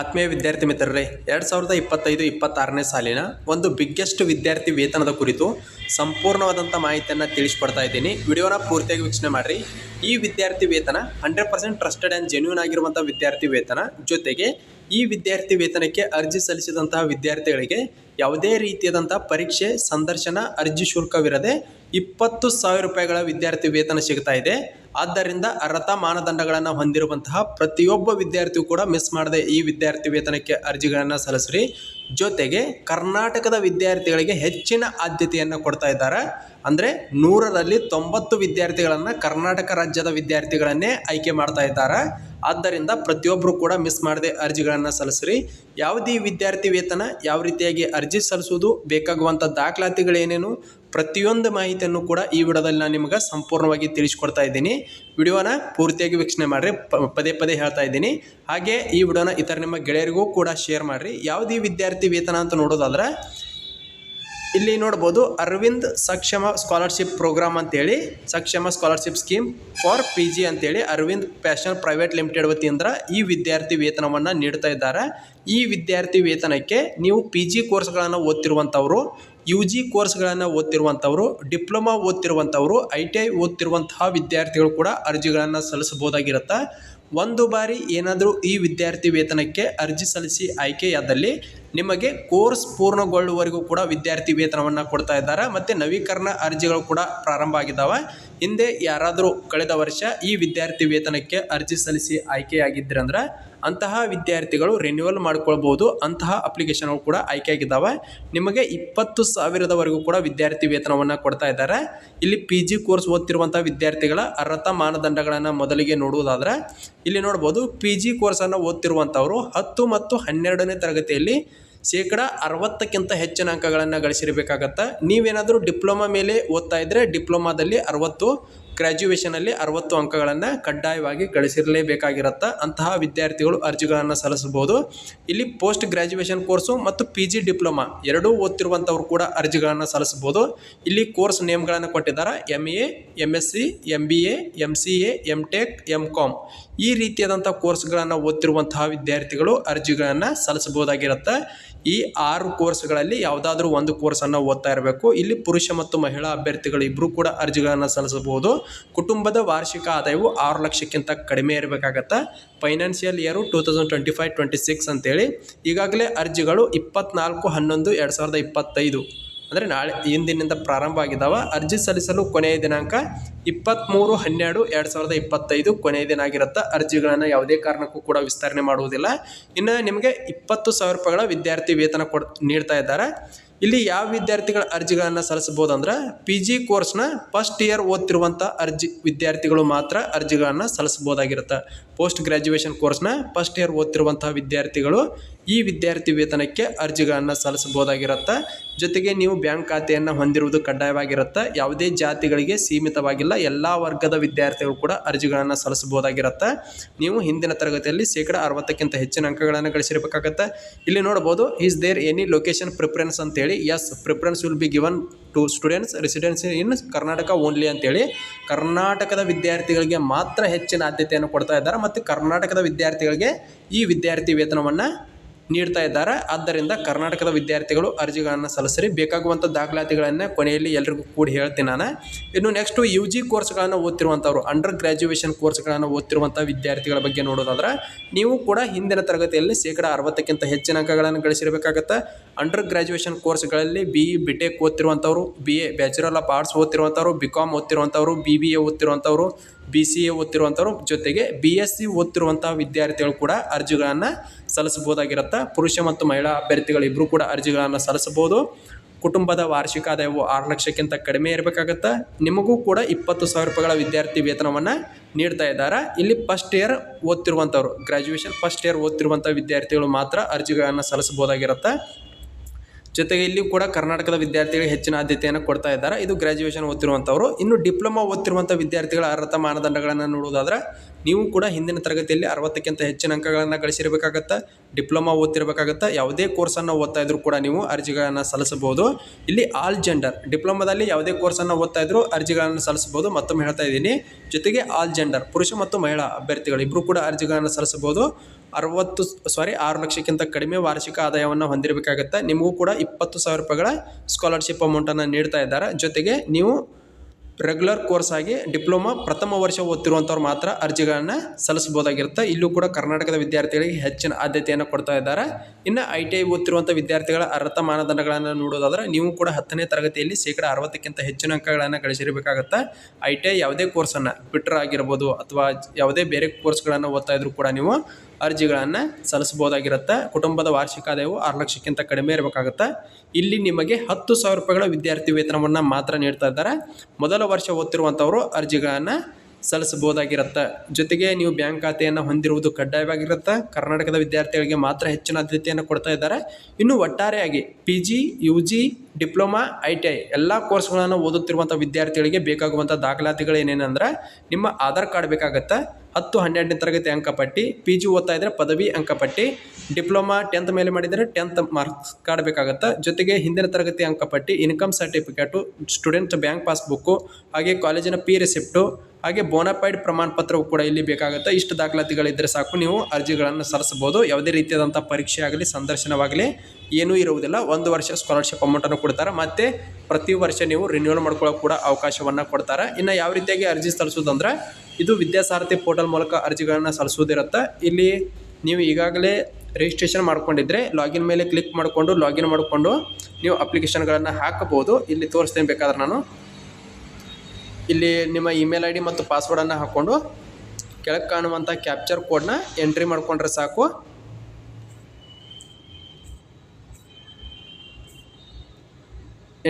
ಆತ್ಮೀಯ ವಿದ್ಯಾರ್ಥಿ ಮಿತ್ರರೇ, ಎರಡು ಸಾವಿರದ ಇಪ್ಪತ್ತೈದು ಇಪ್ಪತ್ತಾರನೇ ಸಾಲಿನ ಒಂದು ಬಿಗ್ಗೆಸ್ಟ್ ವಿದ್ಯಾರ್ಥಿ ವೇತನದ ಕುರಿತು ಸಂಪೂರ್ಣವಾದಂಥ ಮಾಹಿತಿಯನ್ನು ತಿಳಿಸ್ಕೊಡ್ತಾ ಇದ್ದೀನಿ. ವಿಡಿಯೋನ ಪೂರ್ತಿಯಾಗಿ ವೀಕ್ಷಣೆ ಮಾಡಿರಿ. ಈ ವಿದ್ಯಾರ್ಥಿ ವೇತನ hundred percent trusted and genuine ಆಗಿರುವಂಥ ವಿದ್ಯಾರ್ಥಿ ವೇತನ, ಜೊತೆಗೆ ಈ ವಿದ್ಯಾರ್ಥಿ ವೇತನಕ್ಕೆ ಅರ್ಜಿ ಸಲ್ಲಿಸಿದಂತಹ ವಿದ್ಯಾರ್ಥಿಗಳಿಗೆ ಯಾವುದೇ ರೀತಿಯಾದಂಥ ಪರೀಕ್ಷೆ, ಸಂದರ್ಶನ, ಅರ್ಜಿ ಶುಲ್ಕವಿರದೆ ಇಪ್ಪತ್ತು ಸಾವಿರ ರೂಪಾಯಿಗಳ ವಿದ್ಯಾರ್ಥಿ ವೇತನ ಸಿಗ್ತಾ ಇದೆ. ಆದ್ದರಿಂದ ಅರ್ಹತಾ ಮಾನದಂಡಗಳನ್ನು ಹೊಂದಿರುವಂತಹ ಪ್ರತಿಯೊಬ್ಬ ವಿದ್ಯಾರ್ಥಿಯು ಕೂಡ ಮಿಸ್ ಮಾಡದೆ ಈ ವಿದ್ಯಾರ್ಥಿ ವೇತನಕ್ಕೆ ಅರ್ಜಿಗಳನ್ನು ಸಲ್ಲಿಸ್ರಿ. ಜೊತೆಗೆ ಕರ್ನಾಟಕದ ವಿದ್ಯಾರ್ಥಿಗಳಿಗೆ ಹೆಚ್ಚಿನ ಆದ್ಯತೆಯನ್ನು ಕೊಡ್ತಾ ಇದ್ದಾರೆ. ಅಂದರೆ ನೂರರಲ್ಲಿ ತೊಂಬತ್ತು ವಿದ್ಯಾರ್ಥಿಗಳನ್ನು ಕರ್ನಾಟಕ ರಾಜ್ಯದ ವಿದ್ಯಾರ್ಥಿಗಳನ್ನೇ ಆಯ್ಕೆ ಮಾಡ್ತಾ ಇದ್ದಾರೆ. ಆದ್ದರಿಂದ ಪ್ರತಿಯೊಬ್ಬರು ಕೂಡ ಮಿಸ್ ಮಾಡದೆ ಅರ್ಜಿಗಳನ್ನು ಸಲ್ಲಿಸ್ರಿ. ಯಾವುದೇ ವಿದ್ಯಾರ್ಥಿ ವೇತನ ಯಾವ ರೀತಿಯಾಗಿ ಅರ್ಜಿ ಸಲ್ಲಿಸುವುದು ಬೇಕಾಗುವಂಥ ದಾಖಲಾತಿಗಳೇನೇನು ಪ್ರತಿಯೊಂದು ಮಾಹಿತಿಯನ್ನು ಕೂಡ ಈ ವಿಡಿಯೋದಲ್ಲಿ ನಾನು ನಿಮಗೆ ಸಂಪೂರ್ಣವಾಗಿ ತಿಳಿಸ್ಕೊಡ್ತಾ ಇದ್ದೀನಿ. ವಿಡಿಯೋನ ಪೂರ್ತಿಯಾಗಿ ವೀಕ್ಷಣೆ ಮಾಡಿರಿ ಪದೇ ಪದೇ ಹೇಳ್ತಾ ಇದ್ದೀನಿ. ಹಾಗೆ ಈ ವಿಡಿಯೋನ ಇತರ ನಿಮ್ಮ ಗೆಳೆಯರಿಗೂ ಕೂಡ ಶೇರ್ ಮಾಡಿರಿ. ಯಾವುದೇ ವಿದ್ಯಾರ್ಥಿ ವೇತನ ಅಂತ ನೋಡೋದಾದ್ರೆ, ಇಲ್ಲಿ ನೋಡ್ಬೋದು ಅರವಿಂದ್ ಸಕ್ಷಮ ಸ್ಕಾಲರ್ಶಿಪ್ ಪ್ರೋಗ್ರಾಮ್ ಅಂತೇಳಿ, Saksham scholarship scheme for P G ಅಂತೇಳಿ ಅರವಿಂದ್ ಪ್ಯಾಷನ್ ಪ್ರೈವೇಟ್ ಲಿಮಿಟೆಡ್ ವತಿಯಿಂದ ಈ ವಿದ್ಯಾರ್ಥಿ ವೇತನವನ್ನು ನೀಡ್ತಾ ಇದ್ದಾರೆ. ಈ ವಿದ್ಯಾರ್ಥಿ ವೇತನಕ್ಕೆ ನೀವು ಪಿ ಜಿ ಕೋರ್ಸ್ಗಳನ್ನು ಓದ್ತಿರುವಂಥವ್ರು ಯು ಜಿ ಕೋರ್ಸ್ಗಳನ್ನು ಓದ್ತಿರುವಂಥವರು ಡಿಪ್ಲೊಮಾ ಓದ್ತಿರುವಂಥವರು ಐ ಟಿ ಐ ಓದ್ತಿರುವಂತಹ ವಿದ್ಯಾರ್ಥಿಗಳು ಕೂಡ ಅರ್ಜಿಗಳನ್ನು ಸಲ್ಲಿಸಬಹುದಾಗಿರುತ್ತೆ. ಒಂದು ಬಾರಿ ಏನಾದರೂ ಈ ವಿದ್ಯಾರ್ಥಿ ವೇತನಕ್ಕೆ ಅರ್ಜಿ ಸಲ್ಲಿಸಿ ಆಯ್ಕೆಯಾದಲ್ಲಿ ನಿಮಗೆ ಕೋರ್ಸ್ ಪೂರ್ಣಗೊಳ್ಳುವವರೆಗೂ ಕೂಡ ವಿದ್ಯಾರ್ಥಿ ವೇತನವನ್ನು ಕೊಡ್ತಾ ಇದ್ದಾರೆ ಮತ್ತು ನವೀಕರಣ ಅರ್ಜಿಗಳು ಕೂಡ ಪ್ರಾರಂಭ ಆಗಿದ್ದಾವೆ. ಹಿಂದೆ ಯಾರಾದರೂ ಕಳೆದ ವರ್ಷ ಈ ವಿದ್ಯಾರ್ಥಿ ವೇತನಕ್ಕೆ ಅರ್ಜಿ ಸಲ್ಲಿಸಿ ಆಯ್ಕೆಯಾಗಿದ್ರಂದ್ರೆ ಅಂತಹ ವಿದ್ಯಾರ್ಥಿಗಳು ರಿನ್ಯೂವಲ್ ಮಾಡ್ಕೊಳ್ಬೋದು. ಅಂತಹ ಅಪ್ಲಿಕೇಶನ್ಗಳು ಕೂಡ ಆಯ್ಕೆಯಾಗಿದ್ದಾವೆ. ನಿಮಗೆ ಇಪ್ಪತ್ತು ಸಾವಿರದವರೆಗೂ ಕೂಡ ವಿದ್ಯಾರ್ಥಿ ವೇತನವನ್ನು ಕೊಡ್ತಾ ಇದ್ದಾರೆ. ಇಲ್ಲಿ ಪಿ ಜಿ ಕೋರ್ಸ್ ಓದ್ತಿರುವಂಥ ವಿದ್ಯಾರ್ಥಿಗಳ ಅರ್ಹತಾ ಮಾನದಂಡಗಳನ್ನು ಮೊದಲಿಗೆ ನೋಡುವುದಾದರೆ, ಇಲ್ಲಿ ನೋಡ್ಬೋದು ಪಿ ಜಿ ಕೋರ್ಸನ್ನು ಓದ್ತಿರುವಂಥವರು ಹತ್ತು ಮತ್ತು ಹನ್ನೆರಡನೇ ತರಗತಿಯಲ್ಲಿ ಶೇಕಡ ಅರವತ್ತಕ್ಕಿಂತ ಹೆಚ್ಚಿನ ಅಂಕಗಳನ್ನು ಗಳಿಸಿರಬೇಕಾಗತ್ತೆ. ನೀವೇನಾದರೂ ಡಿಪ್ಲೊಮಾ ಮೇಲೆ ಓದ್ತಾ ಇದ್ದರೆ ಡಿಪ್ಲೊಮಾದಲ್ಲಿ ಅರವತ್ತು ಗ್ರ್ಯಾಜುಯೇಷನಲ್ಲಿ ಅರವತ್ತು ಅಂಕಗಳನ್ನು ಕಡ್ಡಾಯವಾಗಿ ಗಳಿಸಿರಲೇಬೇಕಾಗಿರುತ್ತೆ. ಅಂತಹ ವಿದ್ಯಾರ್ಥಿಗಳು ಅರ್ಜಿಗಳನ್ನು ಸಲ್ಲಿಸಬಹುದು. ಇಲ್ಲಿ ಪೋಸ್ಟ್ ಗ್ರ್ಯಾಜುಯೇಷನ್ ಕೋರ್ಸು ಮತ್ತು ಪಿ ಜಿ ಡಿಪ್ಲೊಮಾ ಎರಡೂ ಓದ್ತಿರುವಂಥವ್ರು ಕೂಡ ಅರ್ಜಿಗಳನ್ನು ಸಲ್ಲಿಸಬಹುದು. ಇಲ್ಲಿ ಕೋರ್ಸ್ ನೇಮ್ಗಳನ್ನು ಕೊಟ್ಟಿದ್ದಾರೆ. M A M S C M B A M C A M tech M com ಈ ರೀತಿಯಾದಂಥ ಕೋರ್ಸ್ಗಳನ್ನು ಓದ್ತಿರುವಂತಹ ವಿದ್ಯಾರ್ಥಿಗಳು ಅರ್ಜಿಗಳನ್ನು ಸಲ್ಲಿಸಬಹುದಾಗಿರುತ್ತೆ. ಈ ಆರು ಕೋರ್ಸ್ಗಳಲ್ಲಿ ಯಾವುದಾದ್ರೂ ಒಂದು ಕೋರ್ಸನ್ನು ಓದ್ತಾ ಇರಬೇಕು. ಇಲ್ಲಿ ಪುರುಷ ಮತ್ತು ಮಹಿಳಾ ಅಭ್ಯರ್ಥಿಗಳು ಇಬ್ಬರೂ ಕೂಡ ಅರ್ಜಿಗಳನ್ನು ಸಲ್ಲಿಸಬಹುದು. ಕುಟುಂಬದ ವಾರ್ಷಿಕ ಆದಾಯವು ಆರು ಲಕ್ಷಕ್ಕಿಂತ ಕಡಿಮೆ ಇರಬೇಕಾಗತ್ತೆ? Financial year two thousand twenty five twenty six ಅಂತೇಳಿ. ಈಗಾಗಲೇ ಅರ್ಜಿಗಳು ಇಪ್ಪತ್ನಾಲ್ಕು, ಹನ್ನೊಂದು, ಎರಡು ಸಾವಿರದ ಇಪ್ಪತ್ತೈದು. ಅಂದರೆ ನಾಳೆ, ಇಂದಿನಿಂದ ಪ್ರಾರಂಭ ಆಗಿದ್ದಾವೆ ಅರ್ಜಿ ಸಲ್ಲಿಸಲು ಕೊನೆಯ ದಿನಾಂಕ ಇಪ್ಪತ್ತ್ಮೂರು ಹನ್ನೆರಡು, ಎರಡು ಸಾವಿರದ ಇಪ್ಪತ್ತೈದು ಕೊನೆಯ ದಿನ ಆಗಿರುತ್ತೆ? ಅರ್ಜಿಗಳನ್ನು ಯಾವುದೇ ಕಾರಣಕ್ಕೂ ಕೂಡ ವಿಸ್ತರಣೆ ಮಾಡುವುದಿಲ್ಲ. ಇನ್ನು ನಿಮಗೆ ಇಪ್ಪತ್ತು ಸಾವಿರ ರೂಪಾಯಿಗಳ ವಿದ್ಯಾರ್ಥಿ ವೇತನ ಕೊಡ್, ನೀಡ್ತಾ ಇದ್ದಾರೆ. ಇಲ್ಲಿ ಯಾವ ವಿದ್ಯಾರ್ಥಿಗಳ ಅರ್ಜಿಗಳನ್ನು ಅಂದ್ರೆ ಪಿ ಜಿ ಕೋರ್ಸ್ನ ಫಸ್ಟ್ ಇಯರ್ ಓದ್ತಿರುವಂಥ ಅರ್ಜಿ ವಿದ್ಯಾರ್ಥಿಗಳು ಮಾತ್ರ ಅರ್ಜಿಗಳನ್ನು ಸಲ್ಲಿಸಬಹುದಾಗಿರುತ್ತೆ. ಪೋಸ್ಟ್ ಗ್ರ್ಯಾಜುಯೇಷನ್ ಕೋರ್ಸ್ನ ಫಸ್ಟ್ ಇಯರ್ ಓದ್ತಿರುವಂತಹ ವಿದ್ಯಾರ್ಥಿಗಳು ಈ ವಿದ್ಯಾರ್ಥಿ ವೇತನಕ್ಕೆ ಅರ್ಜಿಗಳನ್ನು ಸಲ್ಲಿಸಬಹುದಾಗಿರುತ್ತೆ. ಜೊತೆಗೆ ನೀವು ಬ್ಯಾಂಕ್ ಖಾತೆಯನ್ನು ಹೊಂದಿರುವುದು ಕಡ್ಡಾಯವಾಗಿರುತ್ತೆ. ಯಾವುದೇ ಜಾತಿಗಳಿಗೆ ಸೀಮಿತವಾಗಿಲ್ಲ. ಎಲ್ಲ ವರ್ಗದ ವಿದ್ಯಾರ್ಥಿಗಳು ಕೂಡ ಅರ್ಜಿಗಳನ್ನು ಸಲ್ಲಿಸಬಹುದಾಗಿರುತ್ತೆ. ನೀವು ಹಿಂದಿನ ತರಗತಿಯಲ್ಲಿ ಶೇಕಡ ಅರವತ್ತಕ್ಕಿಂತ ಹೆಚ್ಚಿನ ಅಂಕಗಳನ್ನು ಗಳಿಸಿರಬೇಕಾಗತ್ತೆ. ಇಲ್ಲಿ ನೋಡ್ಬೋದು is there any location preference ಅಂತೇಳಿ. As preference will be given to students residency in Karnataka only ಅಂತೇಳಿ. ಕರ್ನಾಟಕದ ವಿದ್ಯಾರ್ಥಿಗಳಿಗೆ ಮಾತ್ರ ಹೆಚ್ಚಿನ ಆದ್ಯತೆಯನ್ನು ಕೊಡ್ತಾ ಇದ್ದಾರೆ. ಮತ್ತು ಕರ್ನಾಟಕದ ವಿದ್ಯಾರ್ಥಿಗಳಿಗೆ ಈ ವಿದ್ಯಾರ್ಥಿ ವೇತನವನ್ನು ನೀಡ್ತಾ ಇದ್ದಾರೆ. ಆದ್ದರಿಂದ ಕರ್ನಾಟಕದ ವಿದ್ಯಾರ್ಥಿಗಳು ಅರ್ಜಿಗಳನ್ನು ಸಲ್ಲಿಸ್ರಿ. ಬೇಕಾಗುವಂಥ ದಾಖಲಾತಿಗಳನ್ನು ಕೊನೆಯಲ್ಲಿ ಎಲ್ರಿಗೂ ಕೂಡಿ ಹೇಳ್ತೀನಿ ನಾನು. ಇನ್ನು ನೆಕ್ಸ್ಟು ಯು ಜಿ ಕೋರ್ಸ್ಗಳನ್ನು ಓದ್ತಿರುವಂಥವ್ರು ಅಂಡರ್ ಗ್ರ್ಯಾಜುಯೇಷನ್ ಕೋರ್ಸ್ಗಳನ್ನು ಓದ್ತಿರುವಂಥ ವಿದ್ಯಾರ್ಥಿಗಳ ಬಗ್ಗೆ ನೋಡೋದಾದ್ರೆ, ನೀವು ಕೂಡ ಹಿಂದಿನ ತರಗತಿಯಲ್ಲಿ ಶೇಕಡ ಅರವತ್ತಕ್ಕಿಂತ ಹೆಚ್ಚಿನ ಅಂಕಗಳನ್ನು ಗಳಿಸಿರಬೇಕಾಗತ್ತೆ. ಅಂಡರ್ ಗ್ರ್ಯಾಜುಯೇಷನ್ ಕೋರ್ಸ್ಗಳಲ್ಲಿ B E B tech ಓದ್ತಿರುವಂಥವ್ರು B A bachelor of arts ಓದ್ತಿರುವಂಥವ್ರು B com ಓದ್ತಿರುವಂಥವ್ರು ಬಿ ಬಿ ಎ ಓದ್ತಿರುವಂಥವ್ರು ಬಿ ಸಿ ಎ ಓದ್ತಿರುವಂಥವ್ರು ಜೊತೆಗೆ ಬಿ ಎಸ್ ಸಿ ಓದ್ತಿರುವಂಥ ವಿದ್ಯಾರ್ಥಿಗಳು ಕೂಡ ಅರ್ಜಿಗಳನ್ನು ಸಲ್ಲಿಸಬಹುದಾಗಿರುತ್ತೆ. ಪುರುಷ ಮತ್ತು ಮಹಿಳಾ ಅಭ್ಯರ್ಥಿಗಳು ಇಬ್ಬರು ಕೂಡ ಅರ್ಜಿಗಳನ್ನು ಸಲ್ಲಿಸಬಹುದು. ಕುಟುಂಬದ ವಾರ್ಷಿಕ ಆದಾಯವು ಆರು ಲಕ್ಷಕ್ಕಿಂತ ಕಡಿಮೆ ಇರಬೇಕಾಗತ್ತೆ? ನಿಮಗೂ ಕೂಡ ಇಪ್ಪತ್ತು ಸಾವಿರ ರೂಪಾಯಿಗಳ ವಿದ್ಯಾರ್ಥಿ ವೇತನವನ್ನು ನೀಡ್ತಾ ಇದ್ದಾರೆ? ಇಲ್ಲಿ ಫಸ್ಟ್ ಇಯರ್ ಓದ್ತಿರುವಂಥವ್ರು ಗ್ರ್ಯಾಜುಯೇಷನ್ ಫಸ್ಟ್ ಇಯರ್ ಓದ್ತಿರುವಂಥ ವಿದ್ಯಾರ್ಥಿಗಳು ಮಾತ್ರ ಅರ್ಜಿಗಳನ್ನು ಸಲ್ಲಿಸಬಹುದಾಗಿರುತ್ತೆ? ಜೊತೆಗೆ ಇಲ್ಲಿ ಕೂಡ ಕರ್ನಾಟಕದ ವಿದ್ಯಾರ್ಥಿಗಳಿಗೆ ಹೆಚ್ಚಿನ ಆದ್ಯತೆಯನ್ನು ಕೊಡ್ತಾ ಇದ್ದಾರೆ? ಇದು ಗ್ರ್ಯಾಜುಯೇಷನ್ ಓದ್ತಿರುವಂಥವ್ರು. ಇನ್ನು ಡಿಪ್ಲೊಮಾ ಓದ್ತಿರುವಂಥ ವಿದ್ಯಾರ್ಥಿಗಳ ಅರ್ಹತಾ ಮಾನದಂಡಗಳನ್ನು ನೋಡುವುದಾದ್ರೆ, ನೀವು ಕೂಡ ಹಿಂದಿನ ತರಗತಿಯಲ್ಲಿ ಅರವತ್ತಕ್ಕಿಂತ ಹೆಚ್ಚಿನ ಅಂಕಗಳನ್ನು ಗಳಿಸಿರಬೇಕಾಗತ್ತೆ? ಡಿಪ್ಲೊಮಾ ಓದ್ತಿರ್ಬೇಕಾಗತ್ತೆ, ಯಾವುದೇ ಕೋರ್ಸನ್ನು ಓದ್ತಾ ಇದ್ರು ಕೂಡ ನೀವು ಅರ್ಜಿಗಳನ್ನು ಸಲ್ಲಿಸಬಹುದು. ಇಲ್ಲಿ ಆಲ್ ಜೆಂಡರ್, ಡಿಪ್ಲೊಮಾದಲ್ಲಿ ಯಾವುದೇ ಕೋರ್ಸನ್ನು ಓದ್ತಾ ಇದ್ರು ಅರ್ಜಿಗಳನ್ನು ಸಲ್ಲಿಸಬಹುದು. ಮತ್ತೊಮ್ಮೆ ಹೇಳ್ತಾ ಇದ್ದೀನಿ, ಜೊತೆಗೆ ಆಲ್ ಜೆಂಡರ್, ಪುರುಷ ಮತ್ತು ಮಹಿಳಾ ಅಭ್ಯರ್ಥಿಗಳು ಇಬ್ಬರು ಕೂಡ ಅರ್ಜಿಗಳನ್ನು ಸಲ್ಲಿಸಬಹುದು. ಅರವತ್ತು ಸಾರಿ ಆರು ಲಕ್ಷಕ್ಕಿಂತ ಕಡಿಮೆ ವಾರ್ಷಿಕ ಆದಾಯವನ್ನು ಹೊಂದಿರಬೇಕಾಗತ್ತೆ, ನಿಮಗೂ ಕೂಡ ಇಪ್ಪತ್ತು ಸಾವಿರ ರೂಪಾಯಿಗಳ ಸ್ಕಾಲರ್ಶಿಪ್ ಅಮೌಂಟನ್ನು ನೀಡ್ತಾ ಇದ್ದಾರೆ. ಜೊತೆಗೆ ನೀವು ರೆಗ್ಯುಲರ್ ಕೋರ್ಸ್ ಆಗಿ ಡಿಪ್ಲೊಮಾ ಪ್ರಥಮ ವರ್ಷ ಓದ್ತಿರುವಂಥವ್ರು ಮಾತ್ರ ಅರ್ಜಿಗಳನ್ನು ಸಲ್ಲಿಸಬಹುದಾಗಿರುತ್ತೆ. ಇಲ್ಲೂ ಕೂಡ ಕರ್ನಾಟಕದ ವಿದ್ಯಾರ್ಥಿಗಳಿಗೆ ಹೆಚ್ಚಿನ ಆದ್ಯತೆಯನ್ನು ಕೊಡ್ತಾ ಇದ್ದಾರೆ. ಇನ್ನು ಐ ಟಿ ಐ ಓದ್ತಿರುವಂಥ ವಿದ್ಯಾರ್ಥಿಗಳ ಅರ್ಹತಾ ಮಾನದಂಡಗಳನ್ನು ನೋಡೋದಾದ್ರೆ ನೀವು ಕೂಡ ಹತ್ತನೇ ತರಗತಿಯಲ್ಲಿ ಶೇಕಡ ಅರವತ್ತಕ್ಕಿಂತ ಹೆಚ್ಚಿನ ಅಂಕಗಳನ್ನು ಗಳಿಸಿರಬೇಕಾಗತ್ತೆ. ಐ ಟಿ ಐ ಯಾವುದೇ ಕೋರ್ಸನ್ನು ಬಿಟ್ರ್ ಆಗಿರ್ಬೋದು ಅಥವಾ ಯಾವುದೇ ಬೇರೆ ಕೋರ್ಸ್ಗಳನ್ನು ಓದ್ತಾ ಇದ್ರೂ ಕೂಡ ನೀವು ಅರ್ಜಿಗಳನ್ನು ಸಲ್ಲಿಸಬಹುದಾಗಿರುತ್ತೆ. ಕುಟುಂಬದ ವಾರ್ಷಿಕ ಆದಾಯವು ಆರು ಲಕ್ಷಕ್ಕಿಂತ ಕಡಿಮೆ ಇರಬೇಕಾಗುತ್ತೆ. ಇಲ್ಲಿ ನಿಮಗೆ ಹತ್ತು ಸಾವಿರ ರೂಪಾಯಿಗಳ ವಿದ್ಯಾರ್ಥಿ ವೇತನವನ್ನು ಮಾತ್ರ ನೀಡ್ತಾ ಇದ್ದಾರೆ. ಮೊದಲ ವರ್ಷ ಓದ್ತಿರುವಂಥವರು ಅರ್ಜಿಗಳನ್ನು ಸಲ್ಲಿಸಬಹುದಾಗಿರುತ್ತೆ. ಜೊತೆಗೆ ನೀವು ಬ್ಯಾಂಕ್ ಖಾತೆಯನ್ನು ಹೊಂದಿರುವುದು ಕಡ್ಡಾಯವಾಗಿರುತ್ತೆ. ಕರ್ನಾಟಕದ ವಿದ್ಯಾರ್ಥಿಗಳಿಗೆ ಮಾತ್ರ ಹೆಚ್ಚಿನ ಆದ್ಯತೆಯನ್ನು ಕೊಡ್ತಾ ಇದ್ದಾರೆ. ಇನ್ನು ಒಟ್ಟಾರೆಯಾಗಿ P G U G diploma I T I ಎಲ್ಲ ಕೋರ್ಸ್ಗಳನ್ನು ಓದುತ್ತಿರುವಂಥ ವಿದ್ಯಾರ್ಥಿಗಳಿಗೆ ಬೇಕಾಗುವಂಥ ದಾಖಲಾತಿಗಳು ಏನೇನೆಂದರೆ ನಿಮ್ಮ ಆಧಾರ್ ಕಾರ್ಡ್ ಬೇಕಾಗತ್ತೆ. ಹತ್ತು ಹನ್ನೆರಡನೇ ತರಗತಿ ಅಂಕಪಟ್ಟಿ ಪಿ ಜಿ ಓದ್ತಾ ಇದ್ದರೆ ಪದವಿ ಅಂಕಪಟ್ಟಿ, ಡಿಪ್ಲೊಮಾ ಟೆಂತ್ ಮೇಲೆ ಮಾಡಿದರೆ ಟೆಂತ್ ಮಾರ್ಕ್ಸ್ ಕಾರ್ಡ್ ಬೇಕಾಗುತ್ತೆ. ಜೊತೆಗೆ ಹಿಂದಿನ ತರಗತಿ ಅಂಕಪಟ್ಟಿ income certificate student bank passbook ಹಾಗೆ ಕಾಲೇಜಿನ ಪಿ ರಿಸಿಪ್ಟು ಹಾಗೆ ಬೋನಫೈಡ್ ಪ್ರಮಾಣ ಪತ್ರವು ಕೂಡ ಇಲ್ಲಿ ಬೇಕಾಗುತ್ತೆ. ಇಷ್ಟು ದಾಖಲಾತಿಗಳಿದ್ದರೆ ಸಾಕು, ನೀವು ಅರ್ಜಿಗಳನ್ನು ಸಲ್ಲಿಸಬಹುದು. ಯಾವುದೇ ರೀತಿಯಾದಂಥ ಪರೀಕ್ಷೆ ಆಗಲಿ, ಸಂದರ್ಶನವಾಗಲಿ, ಏನೂ ಇರುವುದಿಲ್ಲ. ಒಂದು ವರ್ಷ ಸ್ಕಾಲರ್ಶಿಪ್ ಅಮೌಂಟನ್ನು ಕೊಡ್ತಾರೆ. ಮತ್ತು ಪ್ರತಿ ವರ್ಷ ನೀವು ರಿನ್ಯೂವಲ್ ಮಾಡ್ಕೊಳ್ಳೋಕೆ ಕೂಡ ಅವಕಾಶವನ್ನು ಕೊಡ್ತಾರೆ. ಇನ್ನು ಯಾವ ರೀತಿಯಾಗಿ ಅರ್ಜಿ ಸಲ್ಲಿಸೋದಂದ್ರೆ ಇದು ವಿದ್ಯಾಸಾರಥಿ ಪೋರ್ಟಲ್ ಮೂಲಕ ಅರ್ಜಿಗಳನ್ನು ಸಲ್ಲಿಸೋದಿರುತ್ತೆ ಇಲ್ಲಿ ನೀವು ಈಗಾಗಲೇ ರಿಜಿಸ್ಟ್ರೇಷನ್ ಮಾಡ್ಕೊಂಡಿದ್ರೆ ಲಾಗಿನ್ ಮೇಲೆ ಕ್ಲಿಕ್ ಮಾಡಿಕೊಂಡು ಲಾಗಿನ್ ಮಾಡಿಕೊಂಡು ನೀವು ಅಪ್ಲಿಕೇಶನ್ಗಳನ್ನು ಹಾಕಬಹುದು. ಇಲ್ಲಿ ತೋರಿಸ್ತೇನೆ ಬೇಕಾದ್ರೆ ನಾನು. ಇಲ್ಲಿ ನಿಮ್ಮ ಇಮೇಲ್ ಐ ಡಿ ಮತ್ತು ಪಾಸ್ವರ್ಡನ್ನು ಹಾಕ್ಕೊಂಡು ಕೆಳಗೆ ಕಾಣುವಂಥ ಕ್ಯಾಪ್ಚರ್ ಕೋಡ್ನ ಎಂಟ್ರಿ ಮಾಡಿಕೊಂಡ್ರೆ ಸಾಕು.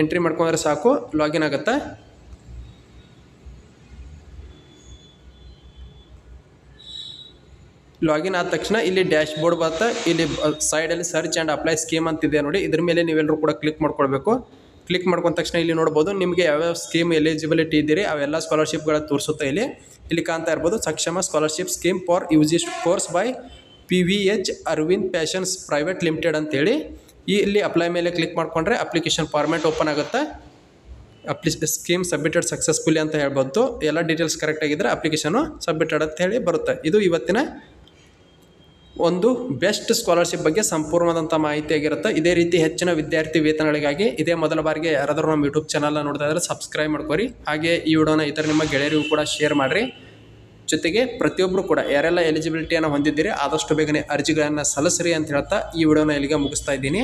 ಎಂಟ್ರಿ ಮಾಡ್ಕೊಂಡ್ರೆ ಸಾಕು ಲಾಗಿನ್ ಆಗುತ್ತೆ. ಲಾಗಿನ್ ಆದ ತಕ್ಷಣ ಇಲ್ಲಿ ಡ್ಯಾಶ್ ಬೋರ್ಡ್ ಬರುತ್ತೆ ಇಲ್ಲಿ ಸೈಡಲ್ಲಿ ಸರ್ಚ್ ಆ್ಯಂಡ್ ಅಪ್ಲೈ ಸ್ಕೀಮ್ ಅಂತಿದೆ ನೋಡಿ. ಇದ್ರ ಮೇಲೆ ನೀವೆಲ್ಲರೂ ಕೂಡ ಕ್ಲಿಕ್ ಮಾಡ್ಕೊಳ್ಬೇಕು. ಕ್ಲಿಕ್ ಮಾಡ್ಕೊಂಡ ತಕ್ಷಣ ಇಲ್ಲಿ ನೋಡ್ಬೋದು, ನಿಮಗೆ ಯಾವ್ಯಾವ ಸ್ಕೀಮ್ ಎಲಿಜಿಬಿಲಿಟಿ ಇದ್ದೀರಿ, ಅವೆಲ್ಲ ಸ್ಕಾಲರ್ಶಿಪ್ಗಳ ತೋರಿಸುತ್ತೆ ಇಲ್ಲಿ. ಇಲ್ಲಿ ಕಾಣ್ತಾ ಇರ್ಬೋದು, Saksham scholarship scheme for U G course by P V H Aravind passions private limited ಅಂತೇಳಿ. ಈ, ಇಲ್ಲಿ ಅಪ್ಲೈ ಮೇಲೆ ಕ್ಲಿಕ್ ಮಾಡಿಕೊಂಡ್ರೆ ಅಪ್ಲಿಕೇಶನ್ ಫಾರ್ಮ್ಯಾಟ್ ಓಪನ್ ಆಗುತ್ತೆ. ಅಪ್ಲಿ ಸ್ಕೀಮ್ ಸಬ್ಮಿಟೆಡ್ ಸಕ್ಸಸ್ಫುಲಿ ಅಂತ ಹೇಳ್ಬೋದು ಎಲ್ಲ ಡೀಟೇಲ್ಸ್ ಕರೆಕ್ಟ್ ಆಗಿದ್ರೆ ಅಪ್ಲಿಕೇಶನು ಸಬ್ಮಿಟೆಡ್ ಅಂತ ಹೇಳಿ ಬರುತ್ತೆ. ಇದು ಇವತ್ತಿನ ಒಂದು ಬೆಸ್ಟ್ ಸ್ಕಾಲರ್ಶಿಪ್ ಬಗ್ಗೆ ಸಂಪೂರ್ಣವಾದಂಥ ಮಾಹಿತಿ ಆಗಿರುತ್ತೆ. ಇದೇ ರೀತಿ ಹೆಚ್ಚಿನ ವಿದ್ಯಾರ್ಥಿ ವೇತನಗಳಿಗಾಗಿ ಇದೇ ಮೊದಲ ಬಾರಿಗೆ ಯಾರಾದರೂ ನಮ್ಮ ಯೂಟ್ಯೂಬ್ ಚಾನಲ್ನ ನೋಡ್ತಾ ಇದ್ರೆ ಸಬ್ಸ್ಕ್ರೈಬ್ ಮಾಡ್ಕೊರಿ. ಹಾಗೆ ಈ ವಿಡಿಯೋನ ಇತರ ನಿಮ್ಮ ಗೆಳೆಯರಿಗೂ ಕೂಡ ಶೇರ್ ಮಾಡಿರಿ. ಜೊತೆಗೆ ಪ್ರತಿಯೊಬ್ಬರು ಕೂಡ ಯಾರೆಲ್ಲ ಎಲಿಜಿಬಿಲಿಟಿಯನ್ನು ಹೊಂದಿದ್ದೀರಿ ಆದಷ್ಟು ಬೇಗನೆ ಅರ್ಜಿಗಳನ್ನು ಸಲ್ಲಿಸ್ರಿ ಅಂತ ಹೇಳ್ತಾ ಈ ವಿಡಿಯೋನ ಇಲ್ಲಿಗೆ ಮುಗಿಸ್ತಾ ಇದ್ದೀನಿ.